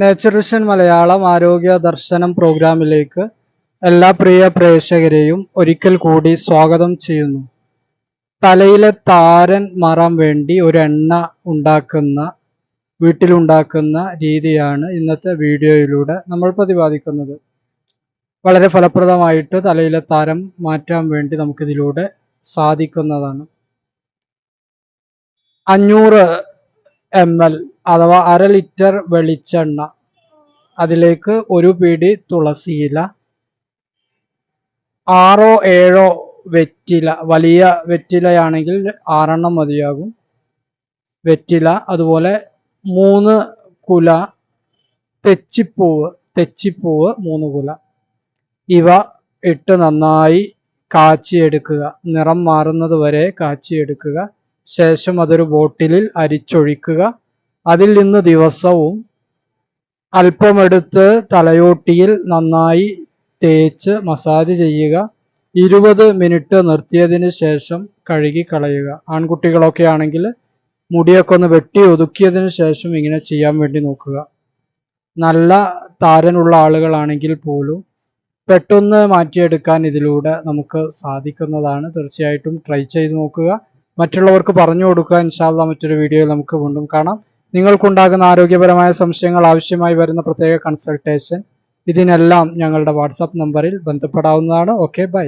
Nature Malayalam ആരോഗ്യ ദർശനം പ്രോഗ്രാമിലേക്ക് എല്ലാ പ്രിയ പ്രേക്ഷകരെയും ഒരിക്കൽ കൂടി സ്വാഗതം ചെയ്യുന്നു. തലയിലെ താരൻ മാറാൻ വേണ്ടി ഒരു എണ്ണ ഉണ്ടാക്കുന്ന വീട്ടിലുണ്ടാക്കുന്ന രീതിയാണ് ഇന്നത്തെ വീഡിയോയിലൂടെ നമ്മൾ പ്രതിപാദിക്കുന്നത്. വളരെ ഫലപ്രദമായിട്ട് തലയിലെ താരം മാറ്റാൻ വേണ്ടി നമുക്കിതിലൂടെ സാധിക്കുന്നതാണ്. അഞ്ഞൂറ് എം എൽ അഥവാ അര ലിറ്റർ വെളിച്ചെണ്ണ. അതിലേക്ക് ഒരു പിടി തുളസിയില ആറോ ഏഴോ വെറ്റില വലിയ വെറ്റിലയാണെങ്കിൽ ആറെണ്ണം മതിയാകും. വെറ്റില അതുപോലെ മൂന്ന് കുല തെച്ചിപ്പൂവ് തെച്ചിപ്പൂവ് മൂന്ന് കുല. ഇവ ഇട്ട് നന്നായി കാച്ചിയെടുക്കുക. നിറം മാറുന്നത് വരെ കാച്ചിയെടുക്കുക. ശേഷം അതൊരു ബോട്ടിലിൽ അരിച്ചൊഴിക്കുക. അതിൽ നിന്ന് ദിവസവും അല്പമെടുത്ത് തലയോട്ടിയിൽ നന്നായി തേച്ച് മസാജ് ചെയ്യുക. ഇരുപത് മിനിറ്റ് നിർത്തിയതിന് ശേഷം കഴുകി കളയുക. ആൺകുട്ടികളൊക്കെ ആണെങ്കിൽ മുടിയൊക്കെ ഒന്ന് വെട്ടി ഒതുക്കിയതിന് ശേഷം ഇങ്ങനെ ചെയ്യാൻ വേണ്ടി നോക്കുക. നല്ല താരനുള്ള ആളുകളാണെങ്കിൽ പോലും പെട്ടെന്ന് മാറ്റിയെടുക്കാൻ ഇതിലൂടെ നമുക്ക് സാധിക്കുന്നതാണ്. തീർച്ചയായിട്ടും ട്രൈ ചെയ്ത് നോക്കുക. മറ്റുള്ളവർക്ക് പറഞ്ഞു കൊടുക്കുക. ഇൻഷാല്ല മറ്റൊരു വീഡിയോയിൽ നമുക്ക് വീണ്ടും കാണാം. നിങ്ങൾക്കുണ്ടാകുന്ന ആരോഗ്യപരമായ സംശയങ്ങൾ ആവശ്യമായി വരുന്ന പ്രത്യേക കൺസൾട്ടേഷൻ ഇതിനെല്ലാം ഞങ്ങളുടെ വാട്സാപ്പ് നമ്പറിൽ ബന്ധപ്പെടാവുന്നതാണ്. Okay bye